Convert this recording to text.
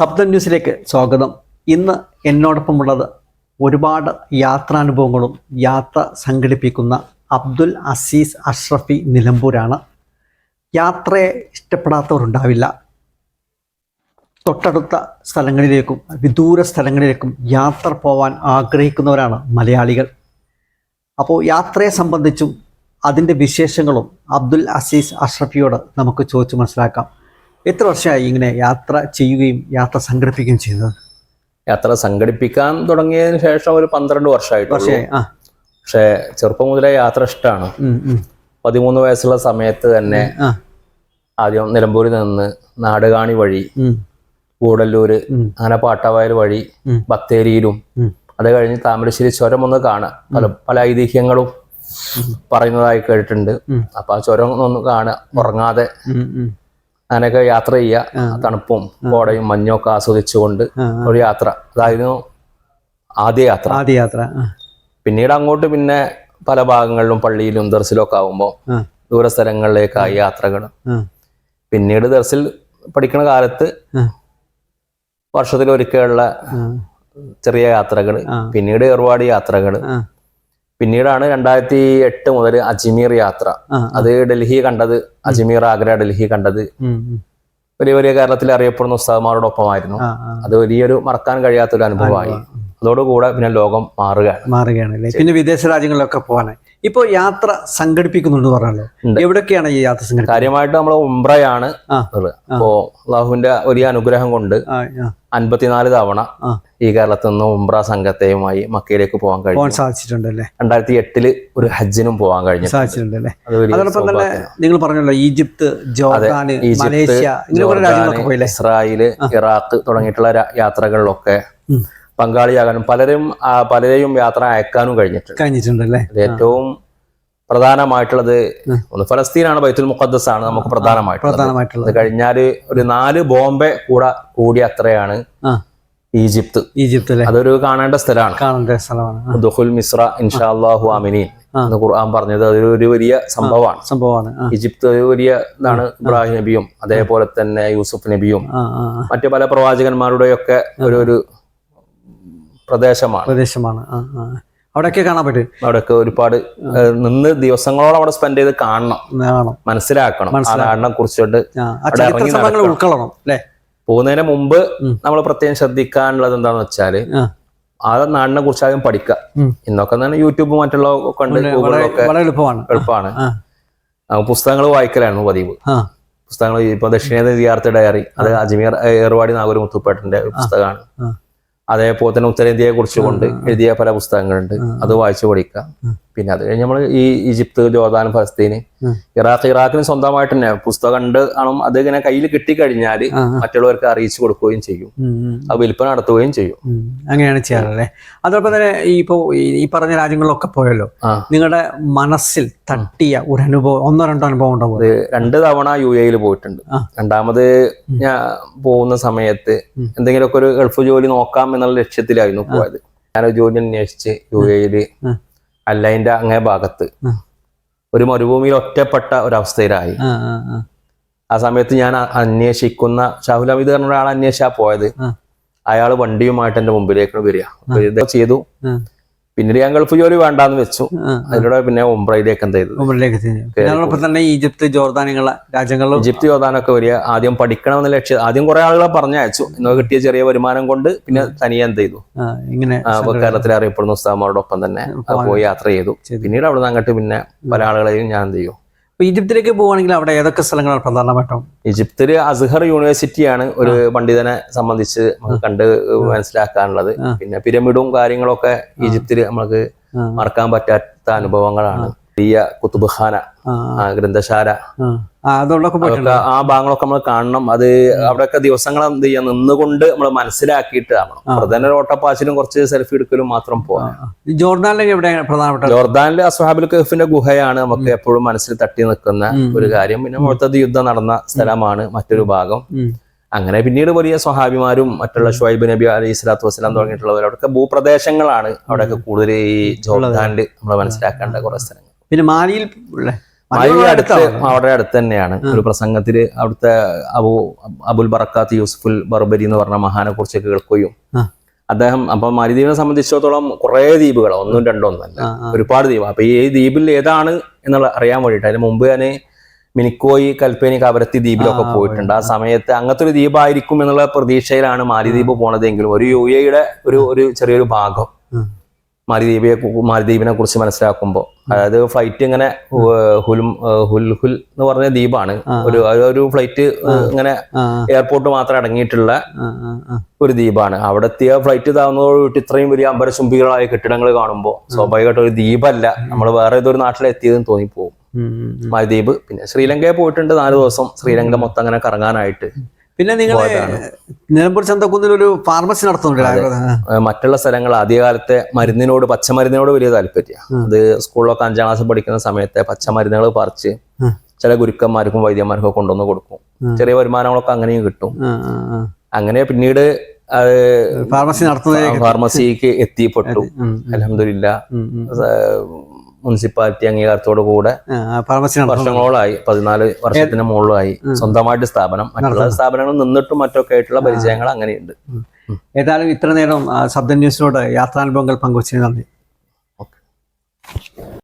ശബ്ദ ന്യൂസിലേക്ക് സ്വാഗതം. ഇന്ന് എന്നോടൊപ്പം ഉള്ളത് ഒരുപാട് യാത്രാനുഭവങ്ങളും യാത്ര സംഘടിപ്പിക്കുന്ന അബ്ദുൽ അസീസ് അഷ്റഫി നിലമ്പൂരാണ്. യാത്രയെ ഇഷ്ടപ്പെടാത്തവരുണ്ടാവില്ല. തൊട്ടടുത്ത സ്ഥലങ്ങളിലേക്കും വിദൂര സ്ഥലങ്ങളിലേക്കും യാത്ര പോവാൻ ആഗ്രഹിക്കുന്നവരാണ് മലയാളികൾ. അപ്പോൾ യാത്രയെ സംബന്ധിച്ചും അതിന്റെ വിശേഷങ്ങളും അബ്ദുൽ അസീസ് അഷ്റഫിയോട് നമുക്ക് ചോദിച്ചു മനസ്സിലാക്കാം. എത്ര വർഷമായി ഇങ്ങനെ യാത്ര ചെയ്യുകയും യാത്ര സംഘടിപ്പിക്കുകയും ചെയ്തത്? യാത്ര സംഘടിപ്പിക്കാൻ തുടങ്ങിയതിന് ശേഷം ഒരു പന്ത്രണ്ട് വർഷമായിട്ട് വർഷമായി ആ. പക്ഷേ ചെറുപ്പം മുതലേ യാത്ര ഇഷ്ടമാണ്. പതിമൂന്ന് വയസ്സുള്ള സമയത്ത് തന്നെ ആദ്യം നിലമ്പൂരിൽ നിന്ന് നാടുകാണി വഴി കൂടല്ലൂര് അങ്ങനെ പാട്ടവയൽ വഴി. ബത്തേരിയിലും അത് കഴിഞ്ഞ് താമരശ്ശേരി ചുരം ഒന്ന് കാണാം. പല പല ഐതിഹ്യങ്ങളും പറയുന്നതായി കേട്ടിട്ടുണ്ട്. അപ്പൊ ആ ചുരം ഒന്ന് കാണുക ഉറങ്ങാതെ. അങ്ങനെയൊക്കെ യാത്ര ചെയ്യുക. തണുപ്പും കോടയും മഞ്ഞും ഒക്കെ ആസ്വദിച്ചുകൊണ്ട് ഒരു യാത്ര. അതായിരുന്നു ആദ്യ യാത്ര. ആദ്യ യാത്ര പിന്നീട് അങ്ങോട്ട് പിന്നെ പല ഭാഗങ്ങളിലും പള്ളിയിലും ദർസിലും ഒക്കെ ആകുമ്പോൾ ദൂരസ്ഥലങ്ങളിലേക്കായി ദൂര സ്ഥലങ്ങളിലേക്കായി യാത്രകൾ പിന്നീട് ദർസിൽ പഠിക്കുന്ന കാലത്ത് വർഷത്തിൽ ഒരിക്കലുള്ള ചെറിയ യാത്രകൾ. പിന്നീട് ഏർവാടി യാത്രകൾ പിന്നീടാണ് രണ്ടായിരത്തി എട്ട് മുതൽ അജ്മീർ യാത്ര. അത് ഡൽഹി കണ്ടത് അജ്മീർ ആഗ്ര ഡൽഹി കണ്ടത്. വലിയ വലിയ കേരളത്തിൽ അറിയപ്പെടുന്ന ഉസ്താദ്മാരോടൊപ്പമായിരുന്നു. അത് വലിയൊരു മറക്കാൻ കഴിയാത്തൊരു അനുഭവമായി. അതോടുകൂടെ പിന്നെ ലോകം മാറുകയാണ്. മാറുകയാണ് പിന്നെ വിദേശ രാജ്യങ്ങളിലൊക്കെ പോകാനായി. ഇപ്പോൾ യാത്ര സംഘടിപ്പിക്കുന്നുണ്ട് പറഞ്ഞല്ലോ. എവിടെയൊക്കെയാണ് എവിടൊക്കെയാണ് ഈ യാത്ര സംഘടിപ്പിക്കുന്നത്? കാര്യമായിട്ട് നമ്മൾ. ഉള്ളത്. അപ്പോ അള്ളാഹുവിന്റെ വലിയ അനുഗ്രഹം കൊണ്ട് അൻപത്തിനാല് തവണ ഈ കേരളത്തിൽ നിന്ന് ഉംറ സംഘത്തെയുമായി മക്കയിലേക്ക് പോകാൻ കഴിഞ്ഞു. പോകാൻ സാധിച്ചിട്ടുണ്ട് അല്ലേ രണ്ടായിരത്തി എട്ടിൽ ഒരു ഹജ്ജിനും പോകാൻ കഴിഞ്ഞു. സാധിച്ചിട്ടുണ്ട് അല്ലേ അത് അതോടൊപ്പം തന്നെ നിങ്ങൾ പറഞ്ഞല്ലോ ഈജിപ്ത് ജോർദാന് ഈജിപ്ത്, മലേഷ്യ ഇസ്രായേൽ ഇറാഖ് തുടങ്ങിയിട്ടുള്ള യാത്രകളിലൊക്കെ. പങ്കാളിയാകാനും പലരും പലരെയും യാത്ര അയക്കാനും കഴിഞ്ഞിട്ടുണ്ട്. കഴിഞ്ഞിട്ടുണ്ട് അല്ലേ ഏറ്റവും പ്രധാനമായിട്ടുള്ളത് ഒന്ന് ഫലസ്തീനാണ് ബൈത്തുൽ മുഖദ്ദസ് ആണ് നമുക്ക് പ്രധാനമായിട്ടുള്ളത്. കഴിഞ്ഞാൽ ഒരു നാല് ബോംബെ കൂടെ കൂടിയ അത്രയാണ് ഈജിപ്ത്. ഈജിപ്ത് അതൊരു കാണേണ്ട സ്ഥലമാണ്. കാണേണ്ട സ്ഥലമാണ്. ദുഹുൽ മിസ്ര ഇൻഷാല്ലാഹു അമിനീൻ ആ. എന്ന് ഖുർആൻ പറഞ്ഞത് അതൊരു വലിയ സംഭവമാണ്. സംഭവമാണ്. ഈജിപ്ത് ഒരു വലിയ ഇതാണ് ഇബ്രാഹിം നബിയും അതേപോലെ തന്നെ യൂസുഫ് നബിയും. മറ്റു പല പ്രവാചകന്മാരുടെയൊക്കെ ഒരു ഒരു പ്രദേശമാണ്. പ്രദേശമാണ്. അവിടെയൊക്കെ കാണാൻ പറ്റും. അവിടെയൊക്കെ ഒരുപാട് നിന്ന് ദിവസങ്ങളോളം അവിടെ സ്പെൻഡ് ചെയ്ത് കാണണം. മനസ്സിലാക്കണം. ആ നാടിനെ കുറിച്ചിട്ട്. ഉൾക്കൊള്ളണം അല്ലേ? പോകുന്നതിന് മുമ്പ് നമ്മൾ പ്രത്യേകം ശ്രദ്ധിക്കാനുള്ളത് എന്താണെന്ന് വെച്ചാൽ ആ, നാടിനെ കുറിച്ച് ആദ്യം പഠിക്കുക. ഇന്നൊക്കെ തന്നെ യൂട്യൂബ് മറ്റുള്ള കണ്ട് ഗൂഗിളിലൊക്കെ എളുപ്പമാണ്. എളുപ്പമാണ്. പുസ്തകങ്ങൾ വായിക്കലായിരുന്നു പതിവ്. പുസ്തകങ്ങൾ ഇപ്പൊ ദക്ഷിണേന്ത്യ വിദ്യാർത്ഥി ഡയറി അത് അജ്മീർ ഏർവാടി നാഗൂർ മുത്തുപ്പേട്ടന്റെ പുസ്തകമാണ്. അതേപോലെ തന്നെ ഉത്തരേന്ത്യയെ കുറിച്ചുകൊണ്ട് എഴുതിയ പല പുസ്തകങ്ങളുണ്ട്. അത് വായിച്ചു പഠിക്കാം. പിന്നെ അത് കഴിഞ്ഞ് നമ്മൾ ഈ ഈജിപ്ത് ജോർദാൻ ഫലസ്തീന്. ഇറാഖ് ഇറാഖിന് സ്വന്തമായിട്ട് തന്നെ പുസ്തകം ഉണ്ട് ആണോ അത് ഇങ്ങനെ കയ്യിൽ കിട്ടിക്കഴിഞ്ഞാൽ. മറ്റുള്ളവർക്ക് അറിയിച്ചു കൊടുക്കുകയും ചെയ്യും. അത് വിൽപ്പന നടത്തുകയും ചെയ്യും. അങ്ങനെയാണ് ചെയ്യാറല്ലേ അതോടൊപ്പം തന്നെ ഈ ഇപ്പോ ഈ- പറഞ്ഞ രാജ്യങ്ങളിലൊക്കെ പോയല്ലോ നിങ്ങളുടെ മനസ്സിൽ തട്ടിയ ഒരു അനുഭവം ഒന്നോ രണ്ടോ അനുഭവം ഉണ്ടാവും രണ്ട് തവണ യു എയിൽ പോയിട്ടുണ്ട്. രണ്ടാമത് ഞാൻ പോകുന്ന സമയത്ത്. എന്തെങ്കിലുമൊക്കെ ഒരു ഗൾഫ് ജോലി നോക്കാം എന്നുള്ള ലക്ഷ്യത്തിലായിരുന്നു പോയത്. ഞാൻ ജോലി അന്വേഷിച്ച് യു എയിൽ ഉം. അല്ലൈന്റെ അങ്ങേ ഭാഗത്ത്. ഒരു മരുഭൂമിയിൽ ഒറ്റപ്പെട്ട ഒരവസ്ഥയിലായി. ആ, സമയത്ത് ഞാൻ അന്വേഷിക്കുന്ന ഷാഹുൽ ഹമീദ് പറഞ്ഞ ഒരാൾ അന്വേഷിച്ചാ പോയത്. അയാൾ വണ്ടിയുമായിട്ട് എന്റെ മുമ്പിലേക്ക് വരിക. ചെയ്തു. പിന്നീട് ഞാൻ ഗൾഫ് ജോലി വേണ്ടാന്ന് വെച്ചു. അതിലൂടെ പിന്നെ എന്ത് ചെയ്തു? തന്നെ ഈജിപ്ത് ജോർദാനുള്ള ഇങ്ങനെയുള്ള ഈജിപ്ത് ജോർദാനൊക്കെ വരിക ആദ്യം പഠിക്കണമെന്ന ലക്ഷ്യം ആദ്യം കുറെ ആളുകളെ പറഞ്ഞയച്ചു. ഇന്ന് കിട്ടിയ ചെറിയ വരുമാനം കൊണ്ട് പിന്നെ തനിയെ എന്ത് ചെയ്തു? ഇങ്ങനെ കേരളത്തിൽ അറിയപ്പെടുന്ന ഉസ്താമാരോടൊപ്പം തന്നെ പോയി യാത്ര ചെയ്തു. പിന്നീട് അവിടെ നിന്ന് അങ്ങോട്ട് പിന്നെ പല ആളുകളെയും ഞാൻ എന്ത് ചെയ്യും? ഈജിപ്തിലേക്ക് പോവുകയാണെങ്കിൽ അവിടെ ഏതൊക്കെ സ്ഥലങ്ങളാണ് പ്രധാനമായിട്ടും? ഈജിപ്തിൽ അസ്ഹർ യൂണിവേഴ്സിറ്റിയാണ് ഒരു പണ്ഡിതനെ സംബന്ധിച്ച് നമുക്ക് കണ്ട് മനസ്സിലാക്കാനുള്ളത്. പിന്നെ പിരമിഡും കാര്യങ്ങളൊക്കെ ഈജിപ്തിൽ നമുക്ക് മറക്കാൻ പറ്റാത്ത അനുഭവങ്ങളാണ്. വലിയ കുത്തുബ്ഖാന ഗ്രന്ഥശാല. ആ. ഭാഗങ്ങളൊക്കെ നമ്മൾ കാണണം. അത് അവിടെയൊക്കെ ദിവസങ്ങൾ എന്ത് ചെയ്യാം നിന്നുകൊണ്ട് നമ്മൾ മനസ്സിലാക്കിയിട്ട് ആവണം പ്രധാന ഓട്ടപ്പാച്ചിലും കുറച്ച് സെൽഫി എടുക്കലും മാത്രം പോകാം ഈ ജോർദാനിലേക്ക് എവിടെ പ്രധാനപ്പെട്ട ജോർദാനിലെ അസ്വാബിൽ കഹഫിന്റെ ഗുഹയാണ് നമുക്ക് എപ്പോഴും മനസ്സിൽ തട്ടി നിൽക്കുന്ന ഒരു കാര്യം. പിന്നെ മുഴത്തത് യുദ്ധം നടന്ന സ്ഥലമാണ് മറ്റൊരു ഭാഗം. അങ്ങനെ പിന്നീട് വലിയ സ്വഹാബിമാരും മറ്റുള്ള ഷുഹൈബ് നബി അലൈഹി സ്വലാത്തു വസ്സലാം തുടങ്ങിയിട്ടുള്ളവർ അവിടെയൊക്കെ ഭൂപ്രദേശങ്ങളാണ് അവിടെയൊക്കെ കൂടുതൽ ഈ ജോർദാനിൽ നമ്മൾ മനസ്സിലാക്കേണ്ട കുറെ സ്ഥലങ്ങൾ. പിന്നെ മാലിയിൽ അവിടെ അടുത്ത് തന്നെയാണ്. ഒരു പ്രസംഗത്തിൽ അവിടുത്തെ അബു അബുൽ ബറക്കാത്ത് യൂസുഫുൽ ബർബരി എന്ന് പറഞ്ഞ മഹാനെ കുറിച്ച് കേൾക്കുകയും. അദ്ദേഹം അപ്പൊ മാലിദ്വീപിനെ സംബന്ധിച്ചിടത്തോളം കുറെ ദ്വീപുകൾ ഒന്നും രണ്ടോ ഒന്നല്ല ആ. ഒരുപാട് ദ്വീപ്. അപ്പൊ ഈ ദ്വീപിൽ ഏതാണ് എന്നുള്ള അറിയാൻ വേണ്ടിയിട്ട് അതിന് മുമ്പ് തന്നെ മിനിക്കോയി കൽപ്പേനി കവരത്തി ദ്വീപിലൊക്കെ പോയിട്ടുണ്ട്. ആ സമയത്ത് അങ്ങനത്തെ ഒരു ദ്വീപായിരിക്കും എന്നുള്ള പ്രതീക്ഷയിലാണ് മാലിദ്വീപ് പോണതെങ്കിലും ഒരു യു എയുടെ ഒരു ഒരു ചെറിയൊരു ഭാഗം. മാലിദ്വീപിയെ മാലിദ്വീപിനെ കുറിച്ച് മനസ്സിലാക്കുമ്പോൾ അതായത് ഫ്ലൈറ്റ് ഇങ്ങനെ ഹുൽ ഹുൽ ഹുൽ എന്ന് പറഞ്ഞ ദ്വീപാണ്. ഒരു ഒരു ഫ്ലൈറ്റ് ഇങ്ങനെ എയർപോർട്ട് മാത്രം അടങ്ങിയിട്ടുള്ള. ഒരു ദ്വീപാണ്. അവിടെ എത്തിയ ഫ്ലൈറ്റ് താവുന്നതോടുകൂടി ഇത്രയും വലിയ അമ്പരശുംബികളായ കെട്ടിടങ്ങൾ കാണുമ്പോൾ സ്വാഭാവികമായിട്ട് ഒരു ദ്വീപല്ല. നമ്മൾ വേറെ ഏതൊരു നാട്ടിലെത്തിയതെന്ന് തോന്നിപ്പോകും മാരിദ്വീപ്. മാലദ്വീപ് പിന്നെ ശ്രീലങ്കയെ പോയിട്ടുണ്ട് നാല് ദിവസം. ശ്രീലങ്ക മൊത്തം അങ്ങനെ കറങ്ങാനായിട്ട്. പിന്നെ നിങ്ങൾ. നിലമ്പൂർ ചന്തക്കുന്നിൽ ഒരു ഫാർമസി നടത്തുന്നുണ്ട്. മറ്റുള്ള സ്ഥലങ്ങൾ ആദ്യകാലത്തെ മരുന്നിനോട് പച്ചമരുന്നിനോട് വലിയ താല്പര്യം അത് സ്കൂളിലൊക്കെ അഞ്ചാം ക്ലാസ് പഠിക്കുന്ന സമയത്തെ പച്ചമരുന്നുകൾ പറിച്ച്. ചില ഗുരുക്കന്മാർക്കും വൈദ്യന്മാർക്കും കൊണ്ടുവന്ന് കൊടുക്കും ചെറിയ വരുമാനങ്ങളൊക്കെ അങ്ങനെയും കിട്ടും. അങ്ങനെ പിന്നീട് ഫാർമസി നടത്തുന്ന ഫാർമസിക്ക് എത്തിപ്പെട്ടു അലഹമില്ല. മുനിസിപ്പാലിറ്റി അംഗീകാരത്തോടു കൂടെ വർഷങ്ങളോളായി പതിനാല് വർഷത്തിന് മുകളിലായി സ്വന്തമായിട്ട് സ്ഥാപനം മറ്റുള്ള സ്ഥാപനങ്ങൾ നിന്നിട്ടും മറ്റൊക്കെ ആയിട്ടുള്ള പരിചയങ്ങൾ അങ്ങനെയുണ്ട്. ഏതായാലും ഇത്ര നേരം ശബ്ദ ന്യൂസിനോട് യാത്രാനുഭവങ്ങൾ പങ്കുവച്ചതിന് നന്ദി.